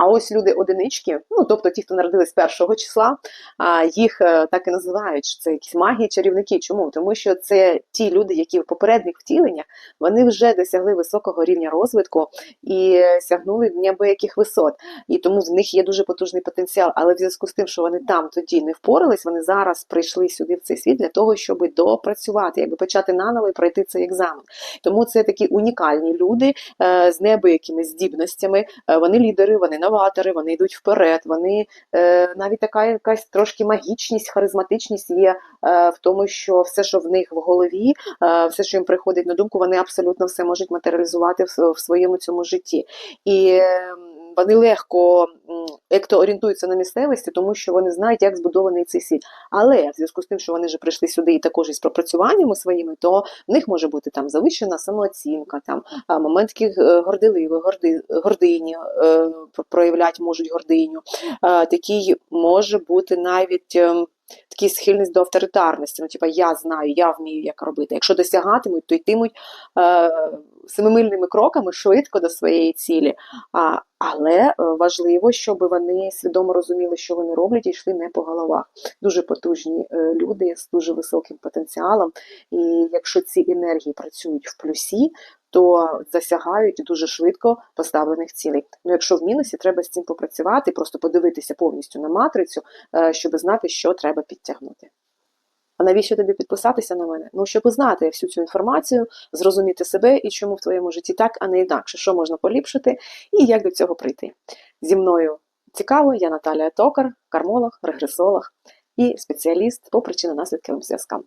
А ось люди одинички, ну тобто ті, хто народились першого числа, їх е, так і називають, що це якісь магії, чарівники. Чому? Тому що це ті люди, які в попередніх втіленнях вони вже досягли високого рівня розвитку і сягнули неабияких висот. І тому в них є дуже потужний потенціал. Але в зв'язку з тим, що вони там тоді не впорались, вони зараз прийшли сюди в цей світ для того, щоб допрацювати, якби почати наново і пройти цей екзамен. Тому це такі унікальні люди е, з неабиякими здібностями. Е, вони лідери, вони новатори, вони йдуть вперед. Вони е, навіть така якась трошки магічність, харизматичність є е, в тому, що все, що в них в голові, е, все, що їм приходить на думку, вони абсолютно все можуть матеріалізувати в, в своєму цьому житті. І е, вони легко як то орієнтуються на місцевості, тому що вони знають, як збудований цей світ. Але в зв'язку з тим, що вони вже прийшли сюди і також із пропрацюваннями своїми, то в них може бути там завищена самооцінка, там момент е, горди, гордині е, проявлять можуть гординю. Такий може бути навіть. ем, Такий схильність до авторитарності, ну типа я знаю, я вмію, як робити. Якщо досягатимуть, то йтимуть е, семимильними кроками швидко до своєї цілі. А, але е, важливо, щоб вони свідомо розуміли, що вони роблять, і йшли не по головах. Дуже потужні е, люди з дуже високим потенціалом. І якщо ці енергії працюють в плюсі, то засягають дуже швидко поставлених цілей. Ну, якщо в мінусі, треба з цим попрацювати, просто подивитися повністю на матрицю, е, щоб знати, що треба підтягнути. А навіщо тобі підписатися на мене? Ну, щоб знати всю цю інформацію, зрозуміти себе і чому в твоєму житті так, а не інакше, що можна поліпшити і як до цього прийти. Зі мною цікаво, я Наталія Токар, кармолог, регресолог і спеціаліст по причинно-наслідковим зв'язкам.